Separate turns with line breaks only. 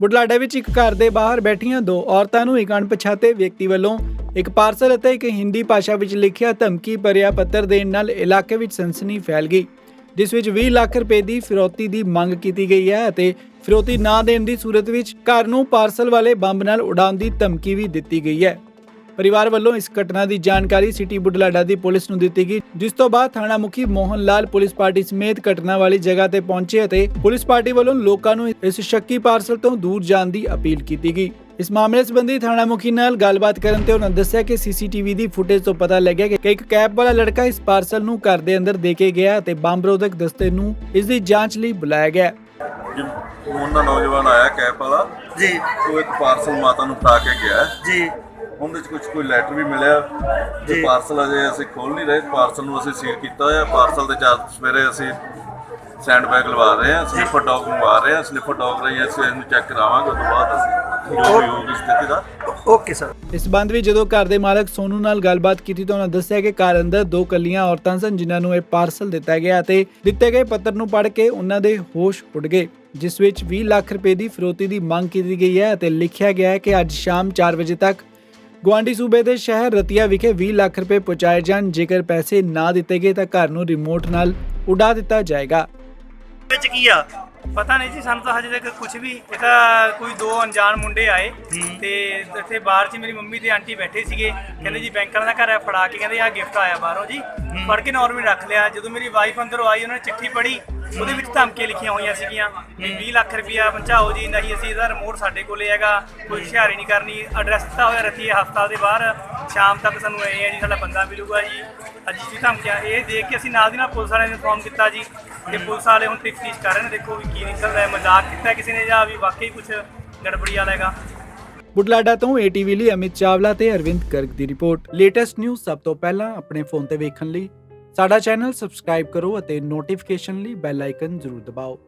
ਬੁਢਲਾਡਾ ਵਿੱਚ ਇੱਕ ਘਰ ਦੇ ਬਾਹਰ ਬੈਠੀਆਂ ਦੋ ਔਰਤਾਂ ਨੂੰ ਇੱਕ ਅਣਪਛਾਤੇ ਵਿਅਕਤੀ ਵੱਲੋਂ ਇੱਕ ਪਾਰਸਲ ਅਤੇ ਇੱਕ ਹਿੰਦੀ ਭਾਸ਼ਾ ਵਿੱਚ ਲਿਖਿਆ ਧਮਕੀ ਭਰਿਆ ਪੱਤਰ ਦੇਣ ਨਾਲ ਇਲਾਕੇ ਵਿੱਚ ਸਨਸਨੀ ਫੈਲ ਗਈ, ਜਿਸ ਵਿੱਚ 20 ਲੱਖ ਰੁਪਏ ਦੀ ਫਿਰੌਤੀ ਦੀ ਮੰਗ ਕੀਤੀ ਗਈ ਹੈ ਅਤੇ ਫਿਰੌਤੀ ਨਾ ਦੇਣ ਦੀ ਸੂਰਤ ਵਿੱਚ ਘਰ ਨੂੰ ਪਾਰਸਲ ਵਾਲੇ ਬੰਬ ਨਾਲ ਉਡਾਉਣ ਦੀ ਧਮਕੀ ਵੀ ਦਿੱਤੀ ਗਈ ਹੈ। ਪਰਿਵਾਰ ਵੱਲੋਂ ਇਸ ਘਟਨਾ ਦੀ ਜਾਣਕਾਰੀ ਸਿਟੀ ਬੁਢਲਾਡਾ ਦੀ ਪੁਲਿਸ ਨੂੰ ਦਿੱਤੀ ਗਈ ਜਿਸ ਤੋਂ ਬਾਅਦ ਥਾਣਾ ਮੁਖੀ ਮੋਹਨ ਲਾਲ ਪੁਲਿਸ ਪਾਰਟੀ ਸਮੇਤ ਘਟਨਾ ਵਾਲੀ ਜਗ੍ਹਾ ਤੇ ਪਹੁੰਚੇ ਅਤੇ ਪੁਲਿਸ ਪਾਰਟੀ ਵੱਲੋਂ ਲੋਕਾਂ ਨੂੰ ਇਸ ਸ਼ੱਕੀ ਪਾਰਸਲ ਤੋਂ ਦੂਰ ਜਾਣ ਦੀ ਅਪੀਲ ਕੀਤੀ ਗਈ। ਇਸ ਮਾਮਲੇ ਸੰਬੰਧੀ ਥਾਣਾ ਮੁਖੀ ਨਾਲ ਗੱਲਬਾਤ ਕਰਨ ਤੇ ਉਹਨਾਂ ਦੱਸਿਆ ਕਿ ਸੀਸੀਟੀਵੀ ਦੀ ਫੁਟੇਜ ਤੋਂ ਪਤਾ ਲੱਗਿਆ ਕਿ ਇੱਕ ਕੈਬ ਵਾਲਾ ਲੜਕਾ ਇਸ ਪਾਰਸਲ ਨੂੰ ਘਰ ਦੇ ਅੰਦਰ ਦੇ ਕੇ ਗਿਆ ਅਤੇ ਬੰਬ ਰੋਧਕ ਦਸਤੇ ਨੂੰ ਇਸ ਦੀ ਜਾਂਚ ਲਈ ਬੁਲਾਇਆ ਗਿਆ।
ਜੀ ਉਹਨਾਂ ਨੌਜਵਾਨ ਆਇਆ ਕੈਪ ਵਾਲਾ।
ਜੀ।
ਉਹ ਇੱਕ ਪਾਰਸਲ ਮਾਤਾ ਨੂੰ ਫੜਾ ਕੇ ਗਿਆ।
ਜੀ।
ਉਹਦੇ ਵਿੱਚ ਕੁਝ ਕੋਈ ਲੈਟਰ ਵੀ ਮਿਲਿਆ
ਜੀ।
ਪਾਰਸਲ ਅਜੇ ਅਸੀਂ ਖੋਲ ਨਹੀਂ ਰਹੇ। ਪਾਰਸਲ ਨੂੰ ਅਸੀਂ ਸੀਲ ਕੀਤਾ ਹੋਇਆ। ਪਾਰਸਲ ਦੇ ਚਾਰ ਸਵੇਰੇ ਅਸੀਂ ਸੈਂਡ ਬੈਗ ਲਵਾ ਰਹੇ ਹਾਂ ਸਲਿਫਰ ਡੌਗ ਮੰਗਵਾ ਰਹੇ ਹਾਂ। ਸਲਿਫਰ ਡੌਗ ਰਹੀ ਅਸੀਂ ਇਹਨੂੰ ਚੈੱਕ ਕਰਾਵਾਂਗੇ ਉਸ ਤੋਂ ਬਾਅਦ ਅਸੀਂ ਜੋ ਵੀ ਹੋਊਗੀ ਸਥਿਤੀ ਦਾ।
ਓਕੇ ਸਰ
ਇਸ ਸੰਬੰਧ ਵਿੱਚ ਜਦੋਂ ਘਰ ਦੇ ਮਾਲਕ ਸੋਨੂ ਨਾਲ ਗੱਲਬਾਤ ਕੀਤੀ ਤਾਂ ਉਹਨਾਂ ਦੱਸਿਆ ਕਿ ਘਰ ਅੰਦਰ ਦੋ ਕੱਲੀਆਂ ਔਰਤਾਂ ਸਨ ਜਿਨ੍ਹਾਂ ਨੂੰ ਇਹ ਪਾਰਸਲ ਦਿੱਤਾ ਗਿਆ ਅਤੇ ਦਿੱਤੇ ਗਏ ਪੱਤਰ ਨੂੰ ਪੜ੍ਹ ਕੇ ਉਹਨਾਂ ਦੇ ਹੋਸ਼ ਉੱਡ ਗਏ ਜਿਸ ਵਿੱਚ 20 ਲੱਖ ਰੁਪਏ ਦੀ ਫਿਰੌਤੀ ਦੀ ਮੰਗ ਕੀਤੀ ਗਈ ਹੈ ਅਤੇ ਲਿਖਿਆ ਗਿਆ ਹੈ ਕਿ ਅੱਜ ਸ਼ਾਮ 4 ਵਜੇ ਤੱਕ ਗੁਆਂਢੀ ਸੂਬੇ ਦੇ ਸ਼ਹਿਰ ਰਤੀਆ ਵਿਖੇ 20 ਲੱਖ ਰੁਪਏ ਪਹੁੰਚਾਏ ਜਾਣ। ਜੇਕਰ ਪੈਸੇ ਨਾ ਦਿੱਤੇ ਗਏ ਤਾਂ ਘਰ ਨੂੰ ਰਿਮੋਟ ਨਾਲ ਉਡਾ ਦਿੱਤਾ ਜਾਏਗਾ।
ਵਿੱਚ ਕੀ ਆ?
ਪਤਾ ਨਹੀਂ ਜੀ ਸਾਨੂੰ ਤਾਂ ਹਜੇ ਤੱਕ ਕੁਝ ਵੀ ਇਹ ਤਾਂ ਕੋਈ ਦੋ ਅਣਜਾਣ ਮੁੰਡੇ ਆਏ ਤੇ ਇੱਥੇ ਬਾਹਰ 'ਚ ਮੇਰੀ ਮੰਮੀ ਤੇ ਆਂਟੀ ਬੈਠੇ ਸੀਗੇ। ਕਹਿੰਦੇ ਜੀ ਬੈਂਕ ਵਾਲਾ ਦਾ ਘਰ ਹੈ ਫੜਾ ਕੇ ਕਹਿੰਦੇ ਆ ਗਿਫਟ ਆਇਆ ਬਾਹਰੋਂ ਜੀ। ਫੜ ਕੇ ਨਾਰਮਲ ਰੱਖ ਲਿਆ। ਜਦੋਂ ਮੇਰੀ ਵਾਈਫ ਅੰਦਰੋਂ ਆਈ, ਉਹਨਾਂ ਨੇ ਚਿੱਠੀ ਪੜ੍ਹੀ, ਉਹਦੇ ਵਿੱਚ ਧਮਕੀਆਂ ਲਿਖੀਆਂ ਹੋਈਆਂ ਸੀਗੀਆਂ ਵੀ 20 ਲੱਖ ਰੁਪਇਆ ਪਹੁੰਚਾਓ ਜੀ, ਨਹੀਂ ਅਸੀਂ ਇਹਦਾ ਰਿਮੋਟ ਸਾਡੇ ਕੋਲੇ ਹੈਗਾ, ਕੋਈ ਹੁਸ਼ਿਆਰੀ ਨਹੀਂ ਕਰਨੀ। ਐਡਰੈਸ ਦਿੱਤਾ ਹੋਇਆ ਰੱਖੀਏ ਹਸਪਤਾਲ ਦੇ ਬਾਹਰ। ਸ਼ਾਮ ਤੱਕ ਸਾਨੂੰ ਇਹ ਹੈ ਜੀ, ਸਾਡਾ ਬੰਦਾ ਮਿਲੂਗਾ ਜੀ। ਅੱਜ ਜੀ ਧਮਕੀਆਂ, ਇਹ ਦੇਖ ਕੇ ਅਸੀਂ ਨਾਲ ਦੀ ਨਾਲ ਪੁਲਿਸ ਵਾਲਿਆਂ ਨੂੰ ਇਨਫੋਰਮ ਕੀਤਾ ਜੀ ਤੇ ਪੁਲਿਸ ਵਾਲੇ ਹੁਣ ਤਫਤੀਸ਼ ਕਰ ਰਹੇ ਨੇ, ਦੇਖੋ ਵੀ ਕੀ ਨਿਕਲਦਾ ਹੈ, ਮਜ਼ਾਕ ਕੀਤਾ ਕਿਸੇ ਨੇ ਜਾਂ ਵੀ ਵਾਕਈ ਕੁਝ ਗੜਬੜੀ ਵਾਲਾ ਹੈਗਾ।
ਬੁਢਲਾਡਾ ਤੋਂ ਏਟੀਵੀ ਲਈ ਅਮਿਤ ਚਾਵਲਾ ਤੇ ਅਰਵਿੰਦ ਗਰਗ ਦੀ ਰਿਪੋਰਟ। ਲੇਟੈਸਟ ਨਿਊਜ਼ ਸਭ ਤੋਂ ਪਹਿਲਾਂ ਆਪਣੇ ਫੋਨ ਤੇ ਵੇਖਣ ਲਈ। ਸਾਡਾ ਚੈਨਲ ਸਬਸਕ੍ਰਾਈਬ ਕਰੋ ਅਤੇ ਨੋਟੀਫਿਕੇਸ਼ਨ ਲਈ ਬੈਲ ਆਈਕਨ ਜ਼ਰੂਰ ਦਬਾਓ।